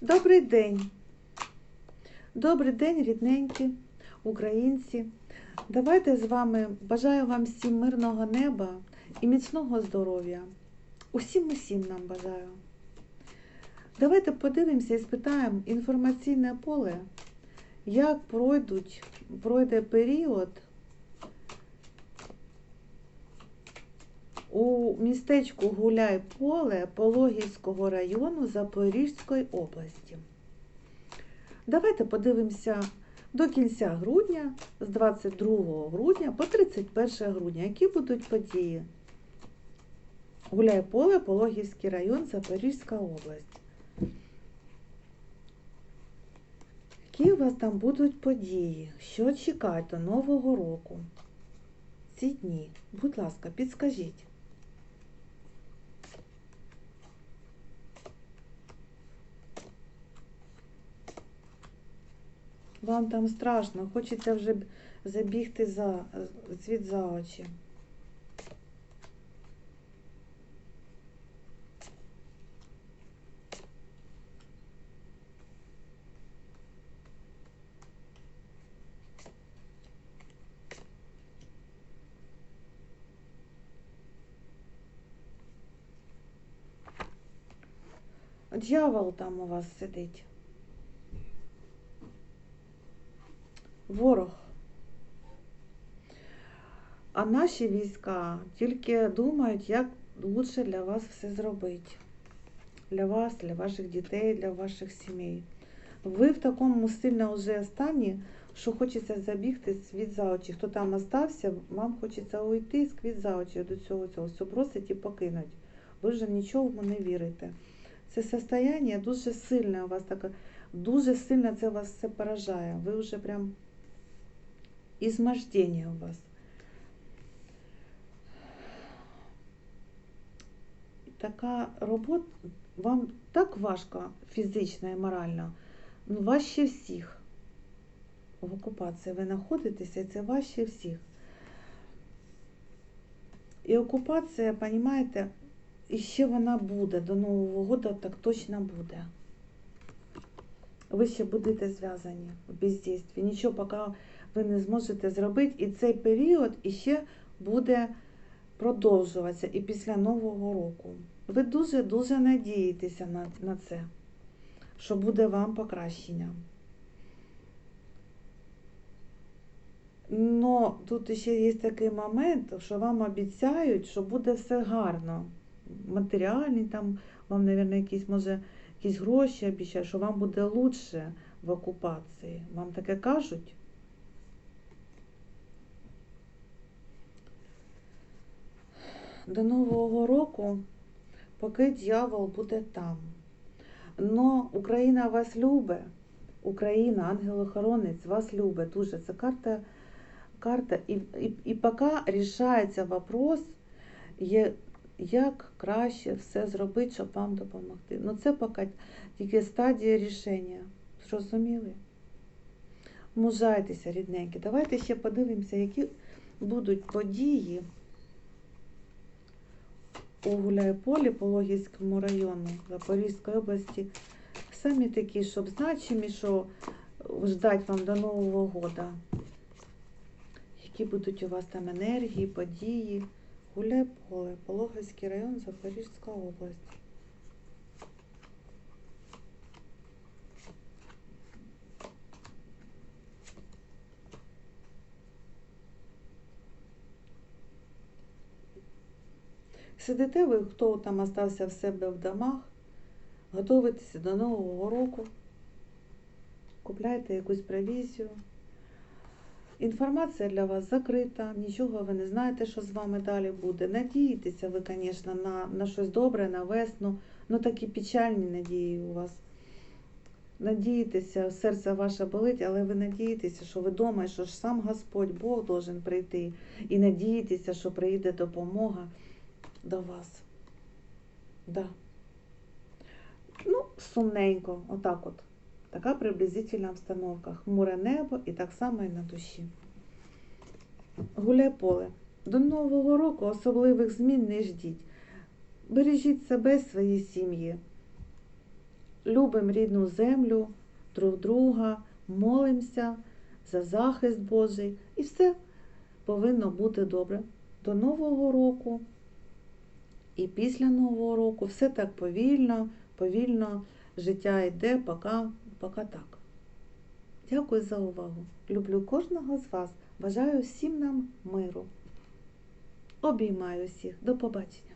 Добрий день. Добрий день, рідненькі українці. Давайте з вами бажаю вам всім мирного неба і міцного здоров'я. Усім усім нам бажаю. Давайте подивимося і спитаємо інформаційне поле, як пройдуть, пройде період у містечку Гуляй Поле Пологівського району Запорізької області. Давайте подивимося до кінця грудня, з 22 грудня по 31 грудня, які будуть події. Гуляй Поле, Пологівський район, Запорізька область. Які у вас там будуть події? Що чекати до Нового року? Ці дні. Будь ласка, підскажіть. Вам там страшно, хочеться вже забігти за світ за очі. Дьявол там у вас сидить. Ворог. А наші війська тільки думають, як лучше для вас все зробити. Для вас, для ваших дітей, для ваших сімей. Ви в такому сильно вже стані, що хочеться забігти світ за очі. Хто там остався, вам хочеться уйти світ за очі до цього цього. Все бросить і покинуть. Ви вже нічого не вірите. Це состояння дуже сильне у вас таке, дуже сильно це вас все поражає. Ви вже прям ізмождення у вас. Така робота, вам так важко фізично і морально, важче всіх. В окупації ви знаходитеся, це важче всіх. І окупація, розумієте, і ще вона буде до Нового року, так точно буде. Ви ще будете зв'язані в бездействі. Нічого поки ви не зможете зробити. І цей період іще буде продовжуватися і після Нового року. Ви дуже-дуже надієтеся на, на це, що буде вам покращення. Но тут ще є такий момент, що вам обіцяють, що буде все гарно. Матеріальні там, вам, мабуть, якісь, може, якісь гроші обіцяють, що вам буде лучше в окупації. Вам таке кажуть? До Нового року, поки дьявол буде там. Но Україна вас любить, Україна, ангел-охоронець, вас любить дуже. Це карта, карта. І, і, і поки рішається вопрос, як краще все зробити, щоб вам допомогти. Ну це поки тільки стадія рішення. Зрозуміли? Мужайтеся, рідненькі. Давайте ще подивимося, які будуть події у Гуляйполі Пологівському району Запорізької області. Самі такі, щоб значимі, що ждать вам до Нового года. Які будуть у вас там енергії, події. Гуляйполе, Пологівський район, Запорізька область. Сидите ви, хто там остався в себе в домах, готуєтеся до Нового року, купляєте якусь провізію. Інформація для вас закрита, нічого ви не знаєте, що з вами далі буде. Надієтеся ви, звісно, на, на щось добре, на весну, ну такі печальні надії у вас. Надієтеся, серце ваше болить, але ви надієтеся, що ви і що ж сам Господь Бог должен прийти. І надієтеся, що прийде допомога до вас. Да. Ну, сумненько, отак от. Така приблизительна обстановка. Хмуре небо і так само і на душі. Гуляй поле. До Нового року особливих змін не ждіть. Бережіть себе, свої сім'ї. любимо рідну землю, друг друга, молимося за захист Божий. І все повинно бути добре. До Нового року і після Нового року все так повільно, повільно життя йде, поки, поки так. Дякую за увагу. Люблю кожного з вас. Бажаю всім нам миру. Обіймаю всіх. До побачення.